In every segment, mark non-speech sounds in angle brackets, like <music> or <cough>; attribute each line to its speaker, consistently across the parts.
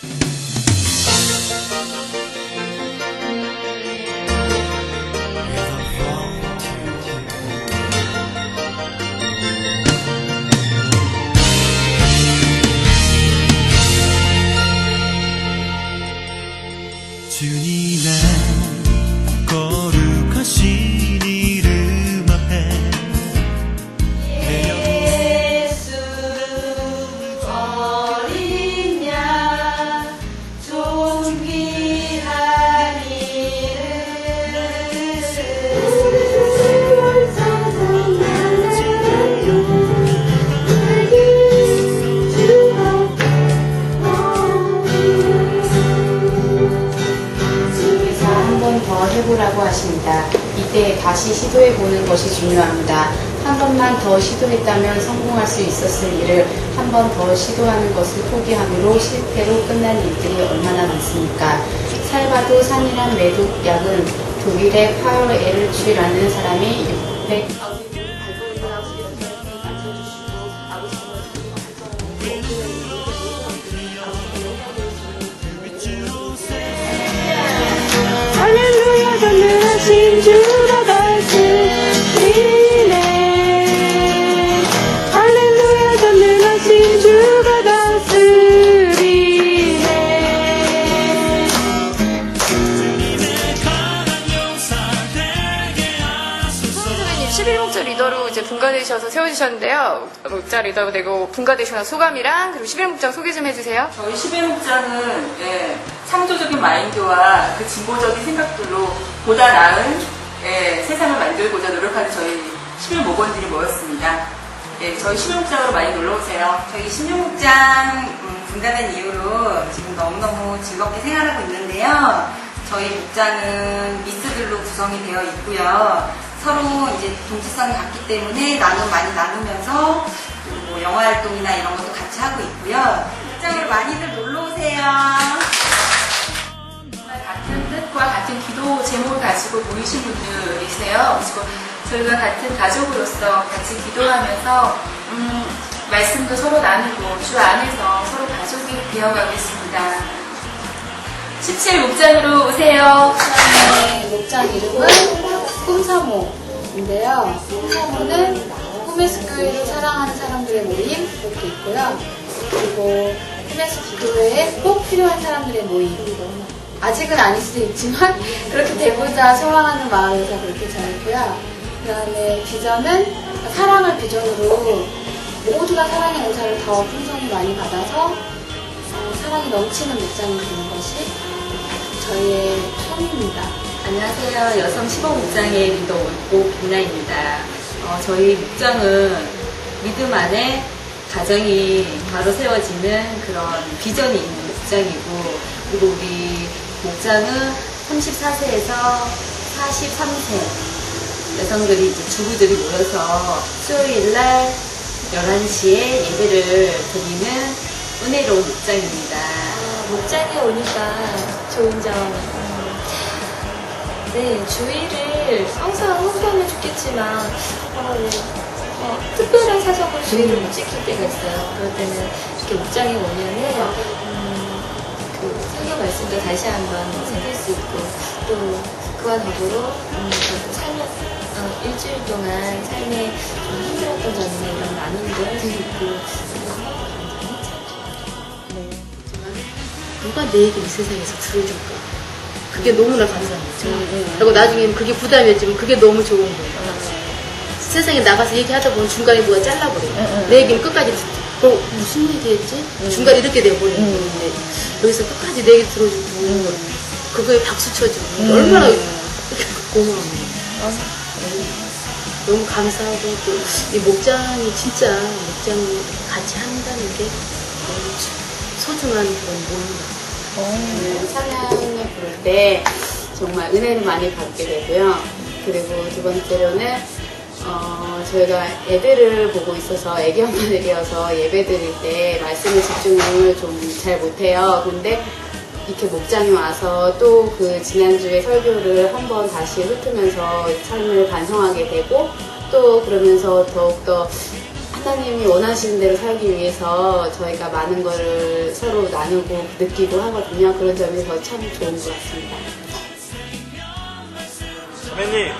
Speaker 1: 주
Speaker 2: 더 해보라고 하십니다. 이때 다시 시도해 보는 것이 중요합니다. 한 번만 더 시도했다면 성공할 수 있었을 일을 한 번 더 시도하는 것을 포기함으로 실패로 끝난 일들이 얼마나 많습니까? 살바도 산이란 매독약은 독일의 파울 에르취라는 사람이 600
Speaker 3: 11목자 리더로 이제 분가되셔서 세워주셨는데요. 목자 리더가 되고 분가되시는 소감이랑 그리고 11목장 소개 좀 해주세요.
Speaker 4: 저희 11목장은 예, 창조적인 마인드와 그 진보적인 생각들로 보다 나은 예, 세상을 만들고자 노력하는 저희 11목원들이 모였습니다. 예, 저희 11목장으로 많이 놀러오세요.
Speaker 5: 저희 16목장 음, 분가된 이후로 지금 너무너무 즐겁게 생활하고 있는데요. 저희 목장은 미스들로 구성이 되어 있고요. 서로 이제 동지성이 같기 때문에 나눔 많이 나누면서 그리고 뭐 영화 활동이나 이런 것도 같이 하고 있고요. 목장으로 많이들 놀러 오세요.
Speaker 3: 정말 같은 뜻과 같은 기도 제목을 가지고 모이신 분들이세요. 그리고 저희가 같은 가족으로서 같이 기도하면서 음, 말씀도 서로 나누고 주 안에서 서로 가족이 되어가겠습니다. 17 목장으로 오세요.
Speaker 2: 네, 목장 이름은 꿈사모인데요. 꿈사모는 꿈에스 교회를 사랑하는 사람들의 모임 이렇게 있고요. 그리고 꿈에스 기도회에 꼭 필요한 사람들의 모임. 아직은 아닐 수도 있지만 <laughs> 그렇게 되고자 소망하는 마음에서 그렇게 정했고요. 그 다음에 비전은 사랑을 비전으로 모두가 사랑의 은사를 더 풍성히 많이 받아서 어, 사랑이 넘치는 목장이 되는 것이 저희의 꿈입니다.
Speaker 6: 안녕하세요. 여성 시범 목장의 리더 오빈나입니다. 어, 저희 목장은 믿음 안에 가정이 바로 세워지는 그런 비전이 있는 목장이고, 그리고 우리 목장은 34세에서 43세 여성들이 이제 주부들이 모여서 수요일 날 11시에 예배를 드리는 은혜로운 목장입니다.
Speaker 7: 목장에 오니까 좋은 점. 음, 네, 주의를 항상 홍보하면 좋겠지만, 어, 네, 어, 특별한 사정으로 주의를 못 지킬 때가 있어요. 그럴 때는 이렇게 목장에 오면은, 음, 그 성경 말씀도 다시 한번 생길 수 있고, 또 그와 더불어, 음, 그 삶, 어, 일주일 동안 삶에 좀 힘들었던 점이나 이런 나눔도 있고,
Speaker 8: 누가 내 얘기를 이 세상에서 들어줄까? 그게 너무나 감사했죠. 그리고 나중에는 그게 부담이었지만 그게 너무 좋은 거예요. 세상에 나가서 얘기하다 보면 중간에 누가 잘라버려요. 내 얘기는 끝까지 듣고. 그럼 무슨 얘기했지? 중간에 이렇게 돼버리는 건데 여기서 끝까지 내 얘기 들어주고 그거에 박수 쳐주고 얼마나 고마워요. 너무 감사하고 또 이 목장이 진짜 목장이 같이 한다는 게 너무 소중한 그런 모임 같아요.
Speaker 2: 찬양을 부를 때 정말 은혜를 많이 받게 되고요. 그리고 두 번째로는 어, 저희가 애들을 보고 있어서 애기 엄마들이어서 예배 드릴 때 말씀에 집중을 좀 잘 못해요. 근데 이렇게 목장에 와서 또 그 지난주에 설교를 한번 다시 훑으면서 삶을 반성하게 되고 또 그러면서 더욱더 하나님이 원하시는 대로 살기 위해서 저희가 많은 거를 서로 나누고 느끼고 하거든요. 그런 점에서 참 좋은 것 같습니다.
Speaker 4: 선배님,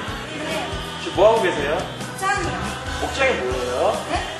Speaker 4: 지금 뭐 하고 계세요?
Speaker 9: 짱이요.
Speaker 4: 목장이 뭐예요?
Speaker 9: 네?